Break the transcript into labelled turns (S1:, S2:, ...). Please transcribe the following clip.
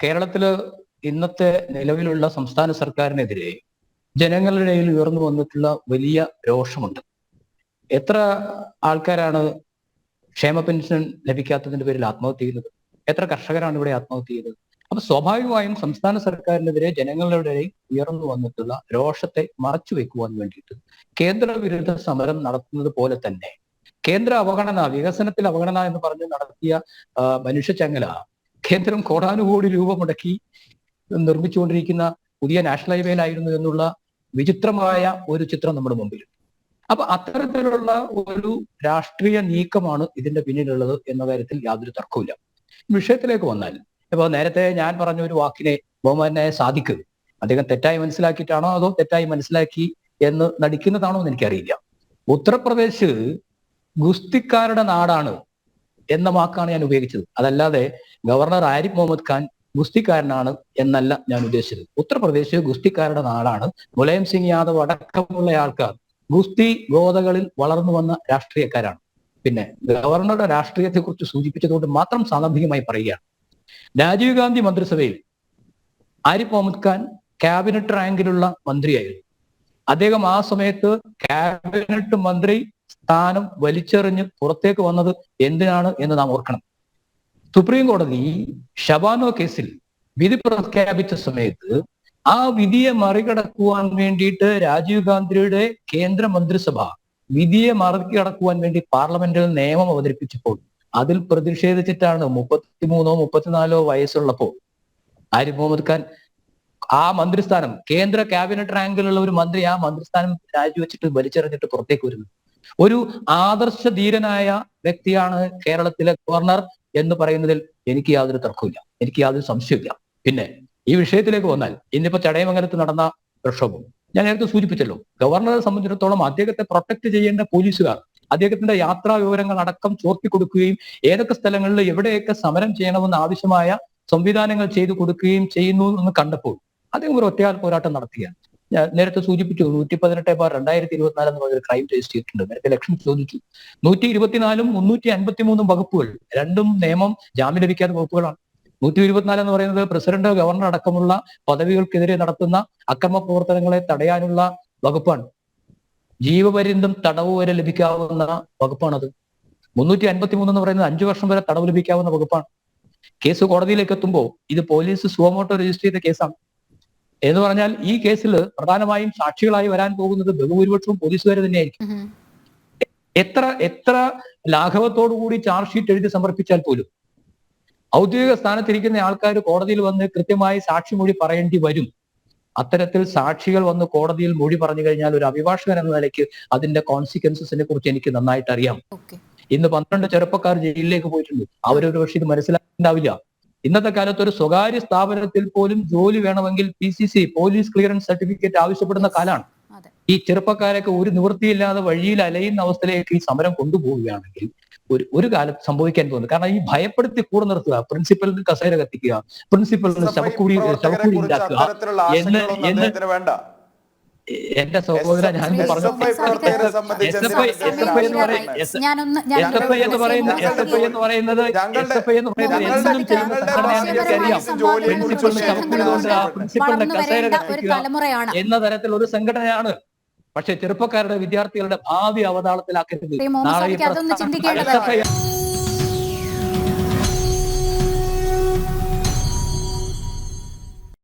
S1: കേരളത്തിൽ ഇന്നത്തെ നിലവിലുള്ള സംസ്ഥാന സർക്കാരിനെതിരെ ജനങ്ങളുടെ ഇടയിൽ ഉയർന്നു വന്നിട്ടുള്ള വലിയ രോഷമുണ്ട്. എത്ര ആൾക്കാരാണ് ക്ഷേമ പെൻഷൻ ലഭിക്കാത്തതിന്റെ പേരിൽ ആത്മഹത്യ ചെയ്യുന്നത്? എത്ര കർഷകരാണ് ഇവിടെ ആത്മഹത്യ ചെയ്തത് അപ്പൊ സ്വാഭാവികമായും സംസ്ഥാന സർക്കാരിനെതിരെ ജനങ്ങളുടെ ഉയർന്നു വന്നിട്ടുള്ള രോഷത്തെ മറച്ചു വെക്കുവാൻ വേണ്ടിയിട്ട് കേന്ദ്ര വിരുദ്ധ സമരം നടത്തുന്നത് പോലെ തന്നെ കേന്ദ്ര അവഗണന വികസനത്തിൽ അവഗണന എന്ന് പറഞ്ഞ് നടത്തിയ മനുഷ്യ മനുഷ്യച്ചങ്ങല കേന്ദ്രം കോടാനുകോടി രൂപ മുടക്കി നിർമ്മിച്ചുകൊണ്ടിരിക്കുന്ന പുതിയ നാഷണൽ ഹൈവേയിലായിരുന്നു എന്നുള്ള വിചിത്രമായ ഒരു ചിത്രം നമ്മുടെ മുമ്പിൽ. അപ്പൊ അത്തരത്തിലുള്ള ഒരു രാഷ്ട്രീയ നീക്കമാണ് ഇതിന്റെ പിന്നിലുള്ളത് എന്ന കാര്യത്തിൽ യാതൊരു തർക്കവുമില്ല. വിഷയത്തിലേക്ക് വന്നാൽ ഇപ്പൊ നേരത്തെ ഞാൻ പറഞ്ഞ ഒരു വാക്കിനെ ബഹുമാനായ സാധിക്ക് അദ്ദേഹം തെറ്റായി മനസ്സിലാക്കിയിട്ടാണോ അതോ തെറ്റായി മനസ്സിലാക്കി എന്ന് നടിക്കുന്നതാണോ എന്ന് എനിക്കറിയില്ല. ഉത്തർപ്രദേശ് ഗുസ്തിക്കാരുടെ നാടാണ് എന്ന വാക്കാണ് ഞാൻ ഉപയോഗിച്ചത്. അതല്ലാതെ ഗവർണർ ആരിഫ് മുഹമ്മദ് ഖാൻ ഗുസ്തിക്കാരനാണ് എന്നല്ല ഞാൻ ഉദ്ദേശിച്ചത്. ഉത്തർപ്രദേശ് ഗുസ്തിക്കാരുടെ നാടാണ് മുലായം സിംഗ് യാദവ് അടക്കമുള്ള ആൾക്കാർ ഗുസ്തി ഗോതകളിൽ വളർന്നു വന്ന രാഷ്ട്രീയക്കാരാണ്. പിന്നെ ഗവർണറുടെ രാഷ്ട്രീയത്തെ കുറിച്ച് സൂചിപ്പിച്ചതുകൊണ്ട് മാത്രം സാന്ദർഭികമായി പറയുകയാണ്. രാജീവ് ഗാന്ധി മന്ത്രിസഭയിൽ ആരിഫ് മുഹമ്മദ് ഖാൻ ക്യാബിനറ്റ് റാങ്കിലുള്ള മന്ത്രിയായിരുന്നു. അദ്ദേഹം ആ സമയത്ത് ക്യാബിനറ്റ് മന്ത്രി സ്ഥാനം വലിച്ചെറിഞ്ഞ് പുറത്തേക്ക് വന്നത് എന്തിനാണ് എന്ന് നാം ഓർക്കണം. സുപ്രീം കോടതി ഷബാനോ കേസിൽ വിധി പ്രഖ്യാപിച്ച സമയത്ത് ആ വിധിയെ മറികടക്കുവാൻ വേണ്ടിയിട്ട് രാജീവ് ഗാന്ധിയുടെ കേന്ദ്ര മന്ത്രിസഭ വിധിയെ മറികടക്കുവാൻ വേണ്ടി പാർലമെന്റിൽ നിയമം അവതരിപ്പിച്ചപ്പോൾ അതിൽ പ്രതിഷേധിച്ചിട്ടാണ് മുപ്പത്തിമൂന്നോ മുപ്പത്തിനാലോ വയസ്സുള്ളപ്പോൾ ആരി മുഹമ്മദ് ഖാൻ ആ മന്ത്രിസ്ഥാനം കേന്ദ്ര ക്യാബിനറ്റ് റാങ്കിലുള്ള ഒരു മന്ത്രി ആ മന്ത്രിസ്ഥാനം രാജിവെച്ചിട്ട് വലിച്ചെറിഞ്ഞിട്ട് പുറത്തേക്ക് വരുന്നു ഒരു ആദർശ ധീരനായ വ്യക്തിയാണ് കേരളത്തിലെ ഗവർണർ എന്ന് പറയുന്നതിൽ എനിക്ക് യാതൊരു തർക്കമില്ല എനിക്ക് യാതൊരു സംശയമില്ല പിന്നെ ഈ വിഷയത്തിലേക്ക് വന്നാൽ ഇന്നിപ്പോ ചടയമംഗലത്ത് നടന്ന പ്രക്ഷോഭം. ഞാൻ നേരത്തെ സൂചിപ്പിച്ചല്ലോ ഗവർണറെ സംബന്ധിച്ചിടത്തോളം അദ്ദേഹത്തെ പ്രൊട്ടക്ട് ചെയ്യേണ്ട പോലീസുകാർ അദ്ദേഹത്തിന്റെ യാത്രാ വിവരങ്ങൾ അടക്കം ചോർത്തി കൊടുക്കുകയും ഏതൊക്കെ സ്ഥലങ്ങളിൽ എവിടെയൊക്കെ സമരം ചെയ്യണമെന്ന് ആവശ്യമായ സംവിധാനങ്ങൾ ചെയ്തു കൊടുക്കുകയും ചെയ്യുന്നു എന്ന് കണ്ടപ്പോൾ അദ്ദേഹം ഒരു ഒറ്റയാൾ പോരാട്ടം നടത്തുകയാണ്. ഞാൻ നേരത്തെ സൂചിപ്പിച്ചു നൂറ്റി പതിനെട്ട് ബാർ രണ്ടായിരത്തി ഇരുപത്തിനാല് എന്ന് പറഞ്ഞൊരു ക്രൈം രജിസ്റ്റർ ചെയ്തിട്ടുണ്ട്. നേരത്തെ ഇലക്ഷൻ ചോദിച്ചു. നൂറ്റി ഇരുപത്തിനാലും മുന്നൂറ്റി അൻപത്തി മൂന്നും വകുപ്പുകൾ രണ്ടും നിയമം ജാമ്യം ലഭിക്കാത്ത വകുപ്പുകളാണ്. നൂറ്റി ഇരുപത്തിനാല് എന്ന് പറയുന്നത് പ്രസിഡന്റ് ഗവർണർ അടക്കമുള്ള പദവികൾക്കെതിരെ നടത്തുന്ന അക്രമ പ്രവർത്തനങ്ങളെ തടയാനുള്ള വകുപ്പാണ്. ജീവപര്യന്തം തടവ് വരെ ലഭിക്കാവുന്ന വകുപ്പാണത്. മുന്നൂറ്റി അൻപത്തി മൂന്ന് എന്ന് പറയുന്നത് അഞ്ചു വർഷം വരെ തടവ് ലഭിക്കാവുന്ന വകുപ്പാണ്. കേസ് കോടതിയിലേക്ക് എത്തുമ്പോൾ ഇത് പോലീസ് സുവമോട്ടോ രജിസ്റ്റർ ചെയ്ത കേസാണ്. എന്ന് പറഞ്ഞാൽ ഈ കേസിൽ പ്രധാനമായും സാക്ഷികളായി വരാൻ പോകുന്നത് ബഹുഭൂരിപക്ഷവും പോലീസുകാർ തന്നെയായിരിക്കും. എത്ര എത്ര ലാഘവത്തോടു കൂടി ചാർജ് ഷീറ്റ് എഴുതി സമർപ്പിച്ചാൽ പോലും ഔദ്യോഗിക സ്ഥാനത്തിരിക്കുന്ന ആൾക്കാർ കോടതിയിൽ വന്ന് കൃത്യമായി സാക്ഷി മൊഴി പറയേണ്ടി വരും. അത്തരത്തിൽ സാക്ഷികൾ വന്ന് കോടതിയിൽ മൊഴി പറഞ്ഞു കഴിഞ്ഞാൽ ഒരു അഭിഭാഷകൻ എന്ന നിലയ്ക്ക് അതിന്റെ കോൺസിക്വൻസസിനെ കുറിച്ച് എനിക്ക് നന്നായിട്ട് അറിയാം ഇന്ന് പന്ത്രണ്ട് ചെറുപ്പക്കാർ ജയിലിലേക്ക് പോയിട്ടുണ്ട്. അവരൊരു പക്ഷേ ഇത് മനസ്സിലാക്കിണ്ടാവില്ല. ഇന്നത്തെ കാലത്ത് ഒരു സ്വകാര്യ സ്ഥാപനത്തിൽ പോലും ജോലി വേണമെങ്കിൽ P C C police clearance certificate ആവശ്യപ്പെടുന്ന കാലാണ്. ഈ ചെറുപ്പക്കാരൊക്കെ ഒരു നിവൃത്തിയില്ലാതെ വഴിയിൽ അലയുന്ന അവസ്ഥയിലേക്ക് ഈ സമരം കൊണ്ടുപോവുകയാണെങ്കിൽ ഒരു ഒരു കാലത്ത് സംഭവിക്കാൻ തോന്നുന്നു കാരണം ഈ ഭയപ്പെടുത്തി കൂടെ നിർത്തുക പ്രിൻസിപ്പലിന് കസേര കത്തിക്കുക പ്രിൻസിപ്പലിന് ശവക്കൂടി ശവക്കൂടി ഉണ്ടാക്കുക എന്ന് എന്ന് എന്റെ സഹോദര ഞാൻ എന്ന് പറയുന്നത്
S2: സമയം
S1: എസ് എഫ് ഐ എന്ന് പറയുന്നത് എസ് എഫ് ഐ എന്ന് പറയുന്നത് തരത്തിൽ ഒരു സംഘടനയാണ് പക്ഷെ ചെറുപ്പക്കാരുടെ വിദ്യാർത്ഥികളുടെ ഭാവി അവതാളത്തിലാക്കരുത്. നാളെ